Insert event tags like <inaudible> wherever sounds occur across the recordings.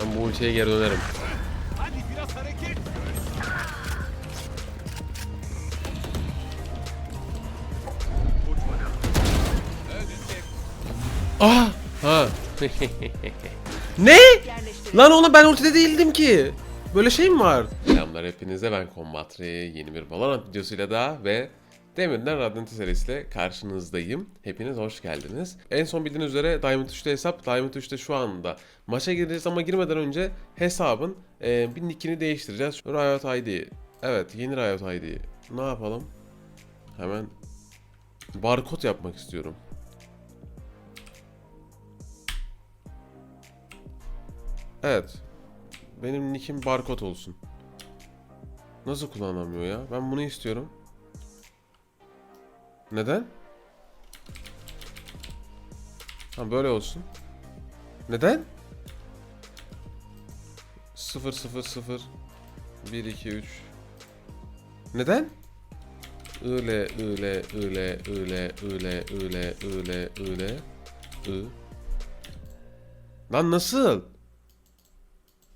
Ben bu ultiye geri dönerim. Ah! Ha. <laughs> ne? Lan oğlum ben ultide değildim ki. Böyle şey mi var? Selamlar hepinize ben Combatri. Yeni bir Valorant videosuyla daha ve Demirden Radiant serisiyle karşınızdayım. Hepiniz hoş geldiniz. En son bildiğiniz üzere Diamond 3'te hesap. Diamond 3'te şu anda maça gireceğiz ama girmeden önce hesabın e, bir nickini değiştireceğiz. Riot ID. Evet yeni Riot ID. Ne yapalım? Hemen barkod yapmak istiyorum. Evet. Benim nickim barkod olsun. Nasıl kullanamıyor ya? Ben bunu istiyorum. Neden? Ha böyle olsun. Neden? 0 0 0 1 2 3 Neden? Öyle öyle öyle öyle öyle öyle öyle öyle I. Lan nasıl?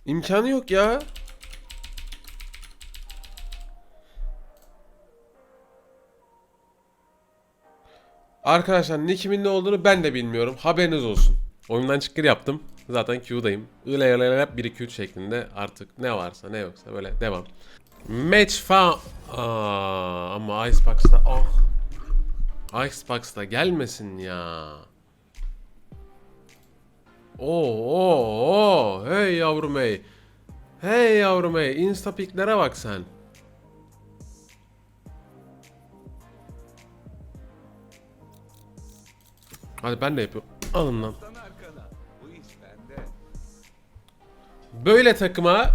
İmkanı yok ya. Arkadaşlar ne kimin ne olduğunu ben de bilmiyorum. Haberiniz olsun. Oyundan çıkır yaptım. Zaten Q'dayım. Öyle öyle öyle 1 2 3 şeklinde artık ne varsa ne yoksa böyle devam. Match fa Aa, ama Icebox'ta ah. Icebox'ta gelmesin ya. Oo, oo, oo. Hey yavrum hey. Hey yavrum hey. Instapic'lere bak sen. Hadi ben de yapıyorum. Alın lan. Böyle takıma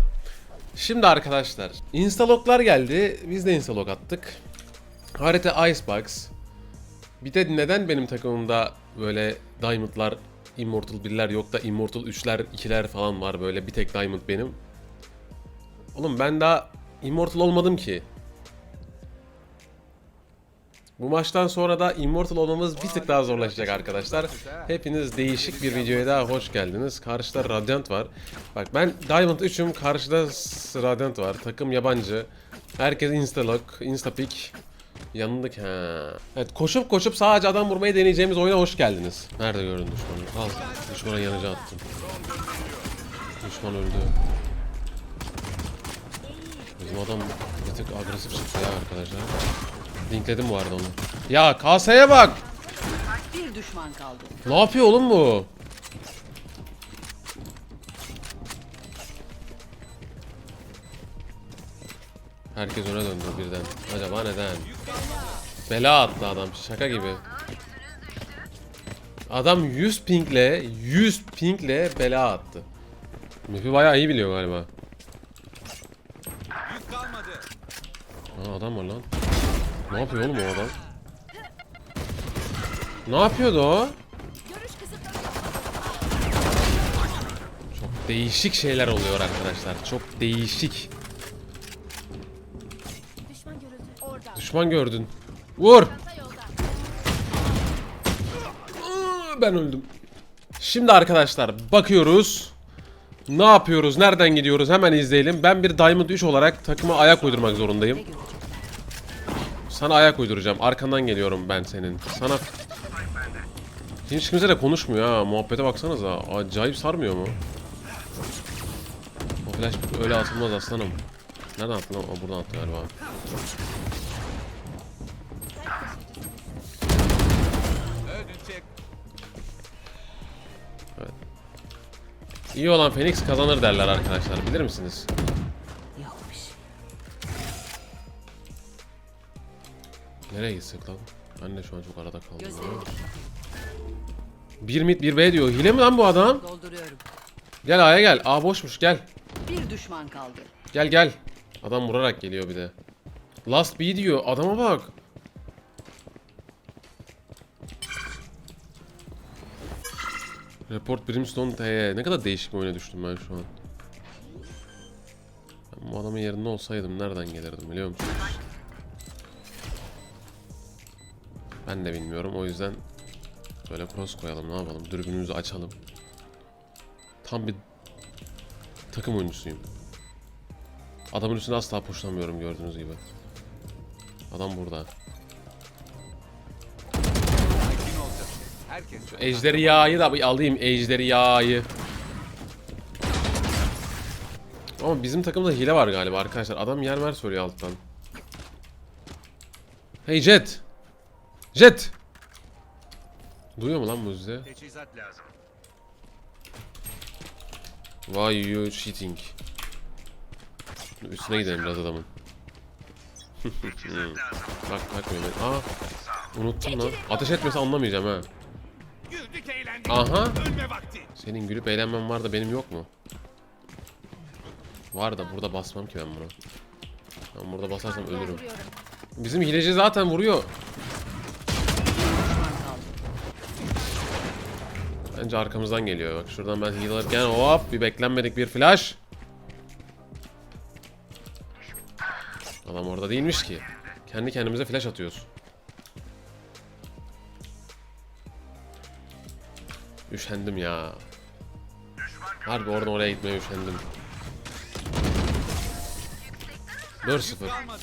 Şimdi arkadaşlar instaloglar geldi. Biz de instalog attık. Harita Icebox. Bir de neden benim takımımda böyle Diamond'lar, Immortal 1'ler yok da Immortal 3'ler, 2'ler falan var böyle bir tek Diamond benim. Oğlum ben daha Immortal olmadım ki. Bu maçtan sonra da Immortal olmamız bir tık daha zorlaşacak arkadaşlar. Hepiniz değişik bir videoya daha hoş geldiniz. Karşıda Radiant var. Bak ben Diamond 3'üm, karşıda Radiant var. Takım yabancı. Herkes Instalock, Instapick. Yanındık ha. Evet koşup koşup sadece adam vurmayı deneyeceğimiz oyuna hoş geldiniz. Nerede gördün düşmanı? Al. Düşmana yanıcı attım. Düşman öldü. Bizim adam bir tık agresif çıktı ya arkadaşlar. Linkledim bu arada onu. Ya kaseye bak. Bir düşman kaldı. Ne yapıyor oğlum bu? Herkes öne döndü birden. Acaba neden? Bela attı adam şaka gibi. Adam 100 pingle 100 pingle bela attı. Müfi bayağı iyi biliyor galiba. Aa, adam var lan. Ne yapıyor oğlum o adam? Ne yapıyordu o? Çok değişik şeyler oluyor arkadaşlar. Çok değişik. Düşman gördün. Vur. Ben öldüm. Şimdi arkadaşlar bakıyoruz. Ne yapıyoruz? Nereden gidiyoruz? Hemen izleyelim. Ben bir Diamond 3 olarak takıma ayak uydurmak zorundayım. Sana ayak uyduracağım. Arkandan geliyorum ben senin. Sana... Hiç kimse de konuşmuyor ha. Muhabbete baksanıza. Acayip sarmıyor mu? O flash öyle atılmaz aslanım. Nereden attı lan? Buradan attı galiba. İyi olan Phoenix kazanır derler arkadaşlar. Bilir misiniz? Nereye gitsek lan? Ben de şu an çok arada kaldım. Bir mid bir B diyor. Hile mi lan bu adam? dolduruyorum. Gel A'ya gel. A boşmuş gel. Bir düşman kaldı. Gel gel. Adam vurarak geliyor bir de. Last B diyor. Adama bak. Report Brimstone TY. Ne kadar değişik bir oyuna düştüm ben şu an. Ben bu adamın yerinde olsaydım nereden gelirdim biliyor musunuz? Ben de bilmiyorum o yüzden böyle cross koyalım ne yapalım dürbünümüzü açalım. Tam bir takım oyuncusuyum. Adamın üstüne asla poşlamıyorum gördüğünüz gibi. Adam burada. Ejderi yağı da alayım ejderi yağı. Ama bizim takımda hile var galiba arkadaşlar. Adam yer mer soruyor alttan. Hey Jet. Jet. Duyuyor mu lan bu sizi? teçhizat lazım. Why you cheating? Üstüne gidelim biraz adamın. <laughs> Bak bak böyle. Aa. Unuttum lan. Ateş etmese anlamayacağım ha. Güldük eğlendik. Aha. Ölme vakti. Senin gülüp eğlenmen var da benim yok mu? Var da burada basmam ki ben bunu. Ben burada basarsam ölürüm. Bizim hileci zaten vuruyor. Düşman kaldı. Bence arkamızdan geliyor. Bak şuradan ben heal alırken hop bir beklenmedik bir flash. Adam orada değilmiş ki. Kendi kendimize flash atıyoruz. Üşendim ya. Harbi oradan oraya gitmeye üşendim. 4-0. Kalmadı.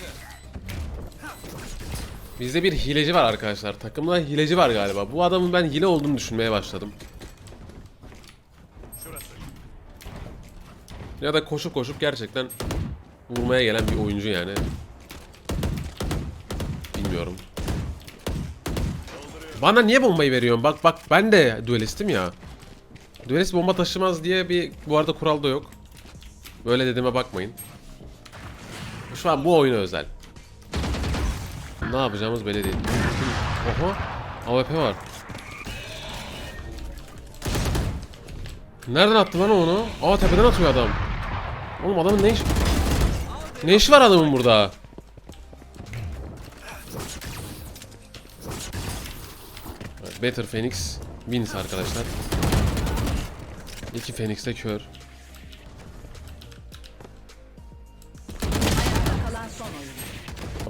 Bizde bir hileci var arkadaşlar. Takımda hileci var galiba. Bu adamın ben hile olduğunu düşünmeye başladım. Ya da koşup koşup gerçekten vurmaya gelen bir oyuncu yani. Bilmiyorum. Bana niye bombayı veriyorsun? Bak bak ben de duelistim ya. Duelist bomba taşımaz diye bir bu arada kural da yok. Böyle dediğime bakmayın. Şu an bu oyuna özel. Ne yapacağımız belli değil. Oha. AWP var. Nereden attı lan onu? Aa tepeden atıyor adam. Oğlum adamın ne iş... Ne işi var adamın burada? Better Phoenix wins arkadaşlar. İki Phoenix de kör.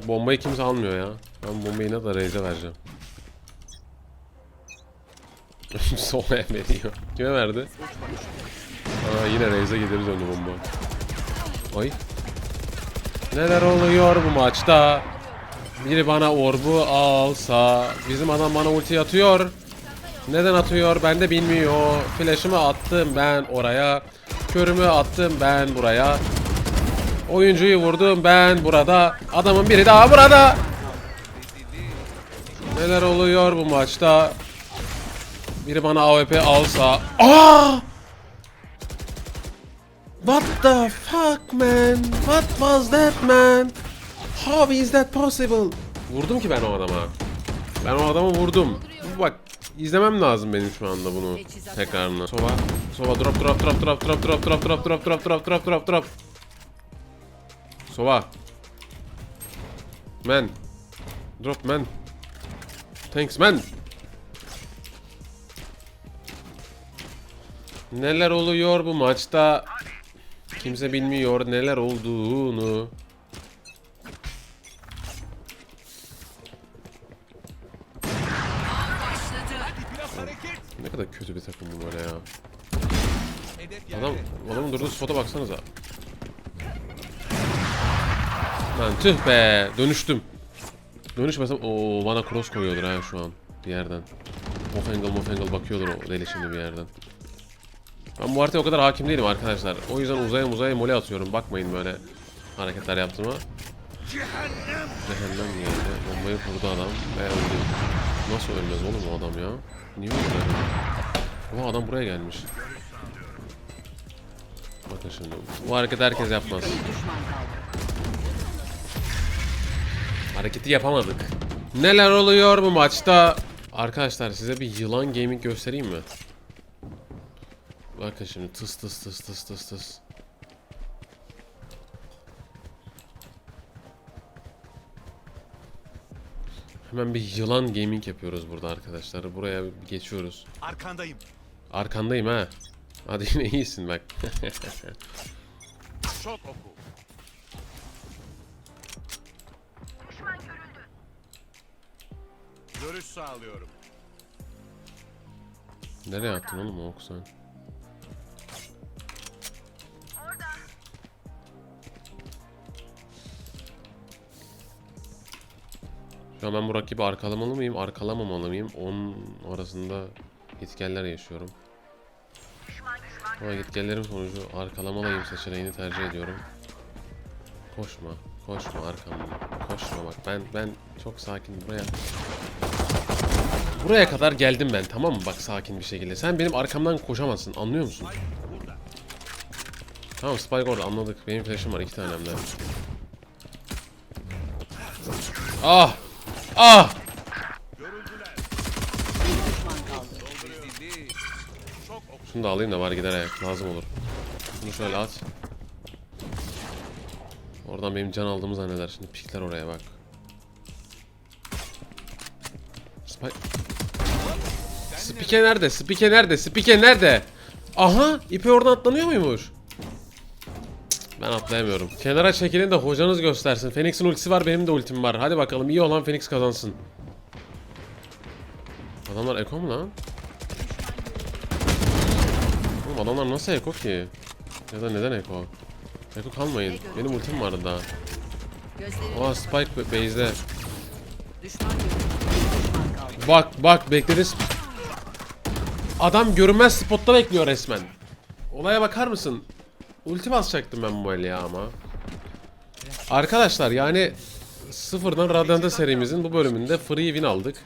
Bombayı kimse almıyor ya. Ben bombayı ne da Reis'e vereceğim. <laughs> Solaya veriyor. Kime verdi? Aa yine Reis'e gideriz önce bomba. Ay. Neler oluyor bu maçta? Biri bana orbu alsa. Bizim adam bana ulti atıyor. Neden atıyor ben de bilmiyor. Flash'ımı attım ben oraya. Körümü attım ben buraya. Oyuncuyu vurdum ben burada. Adamın biri daha burada. Neler oluyor bu maçta? Biri bana AWP alsa. Aa! What the fuck man? What was that man? How is that possible? Vurdum ki ben o adama. Ben o adamı vurdum. Bak izlemem lazım benim şu anda bunu tekrarını. Sova, Sova drop drop drop drop drop drop drop drop drop drop drop drop drop drop. Sova. Man. Drop man. Thanks man. Neler oluyor bu maçta? Kimse bilmiyor neler olduğunu. Ne kadar kötü bir takım bu böyle ya. Adam, adamın durduğu spota baksanıza. Lan tüh be, dönüştüm. Dönüşmesem o bana cross koyuyordur ha şu an bir yerden. Off angle, off angle bakıyordur o deli şimdi bir yerden. Ben bu haritaya o kadar hakim değilim arkadaşlar. O yüzden uzaya uzaya mole atıyorum. Bakmayın böyle hareketler yaptığıma. Cehennem. Geldi. Bombayı vurdu adam ve öldü. Nasıl ölmez oğlum o adam ya? Niye öldü? Oha adam buraya gelmiş. Bakın şimdi. Bu hareket herkes yapmaz. Hareketi yapamadık. Neler oluyor bu maçta? Arkadaşlar size bir yılan gaming göstereyim mi? Bakın şimdi tıs tıs tıs tıs tıs tıs. Hemen bir yılan gaming yapıyoruz burada arkadaşlar. Buraya geçiyoruz. Arkandayım. Arkandayım ha. Hadi yine iyisin bak. <laughs> Şok oku. Görüş sağlıyorum. Nereye attın oğlum o oku sen? Ya ben bu rakibi arkalamalı mıyım, arkalamamalı mıyım? Onun arasında gitgeller yaşıyorum. Ama gitgellerim sonucu arkalamalıyım seçeneğini tercih ediyorum. Koşma, koşma arkamdan. Koşma bak ben ben çok sakin buraya. Buraya kadar geldim ben tamam mı? Bak sakin bir şekilde. Sen benim arkamdan koşamazsın anlıyor musun? Tamam Spike orada anladık. Benim flash'ım var iki tane hem de. Ah! Ah! Şunu da alayım da var gider ayak lazım olur. Şunu şöyle at. Oradan benim can aldığımı zanneder. Şimdi pikler oraya bak. Spike. Spike nerede? Spike nerede? Spike nerede? Aha! ipi oradan atlanıyor muymuş? Ben atlayamıyorum. Kenara çekilin de hocanız göstersin. Phoenix'in ultisi var, benim de ultim var. Hadi bakalım iyi olan Phoenix kazansın. Adamlar eko mu lan? Oğlum adamlar nasıl eko ki? Ya da neden eko? Eko kalmayın. Benim ultim vardı daha. Oha Spike ba- base'de. Bak bak bekledi. Adam görünmez spotta bekliyor resmen. Olaya bakar mısın? Ulti basacaktım ben bu el ya ama. Arkadaşlar yani sıfırdan Radiant'a serimizin bu bölümünde free win aldık.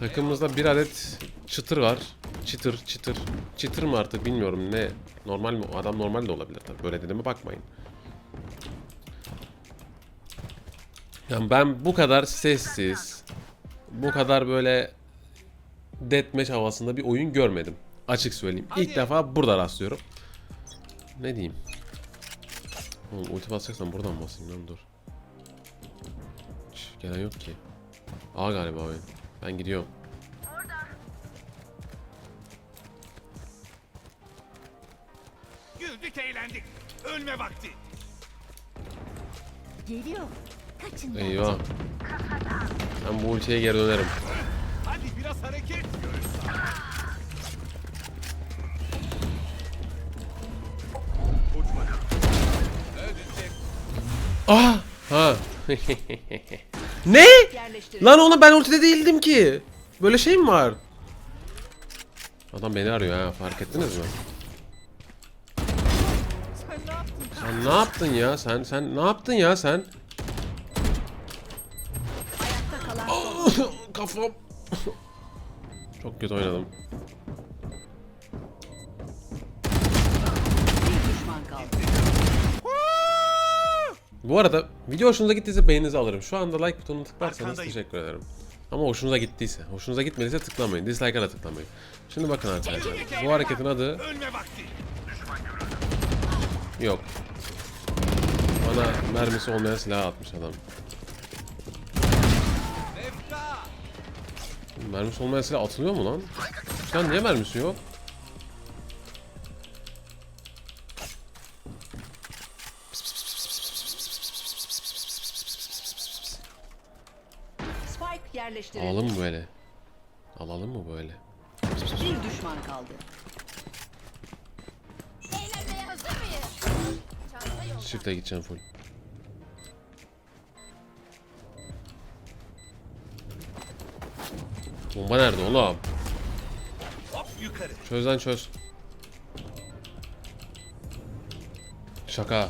Takımımızda bir adet çıtır var. Çıtır çıtır. Çıtır mı artık bilmiyorum ne. Normal mi? Adam normal de olabilir tabii. Böyle dediğime bakmayın. Yani ben bu kadar sessiz, bu kadar böyle deathmatch havasında bir oyun görmedim. Açık söyleyeyim. İlk defa burada rastlıyorum. Ne diyeyim? Oğlum ulti basacaksan buradan basayım lan dur. Hiç gelen yok ki. A galiba oyun. Ben gidiyorum. Güldük eğlendik. Ölme vakti. Geliyor. Kaçın. Eyvah. Ben bu ultiye geri dönerim. Hadi biraz hareket. Uçma. Ah! Ha. <laughs> ne? Lan oğlum ben ultide değildim ki. Böyle şey mi var? Adam beni arıyor ha fark ettiniz mi? Sen ne yaptın? Ya? Sen sen ne yaptın ya sen? <laughs> Kafam. Çok kötü oynadım. bir düşman kaldı. Bu arada video hoşunuza gittiyse beğeninizi alırım. Şu anda like butonuna tıklarsanız Arkandayım. teşekkür ederim. Ama hoşunuza gittiyse, hoşunuza gitmediyse tıklamayın. Dislike'a da tıklamayın. Şimdi bakın arkadaşlar. Bu hareketin adı yok. Bana mermisi olmayan silah atmış adam. Mermisi olmayan silah atılıyor mu lan? An niye mermisi yok? Yerleştirildi. Alalım mı böyle? Alalım mı böyle? Bir düşman kaldı. Eğlenmeye hazır mıyız? Çanta yolda. Shift'e gideceğim full. Bomba nerede oğlum? Hop yukarı. Çöz lan çöz. Şaka.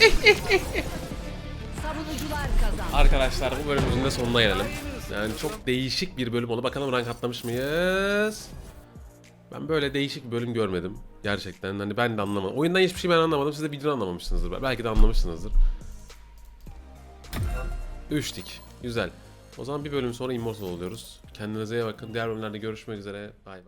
<laughs> Arkadaşlar bu bölümümüzün de sonuna gelelim. Yani çok değişik bir bölüm oldu. Bakalım rank atlamış mıyız? Ben böyle değişik bir bölüm görmedim. Gerçekten hani ben de anlamadım. Oyundan hiçbir şey ben anlamadım. Siz de videodan anlamamışsınızdır. Belki de anlamışsınızdır. Üçtik. Güzel. O zaman bir bölüm sonra Immortal oluyoruz. Kendinize iyi bakın. Diğer bölümlerde görüşmek üzere. Bay bay.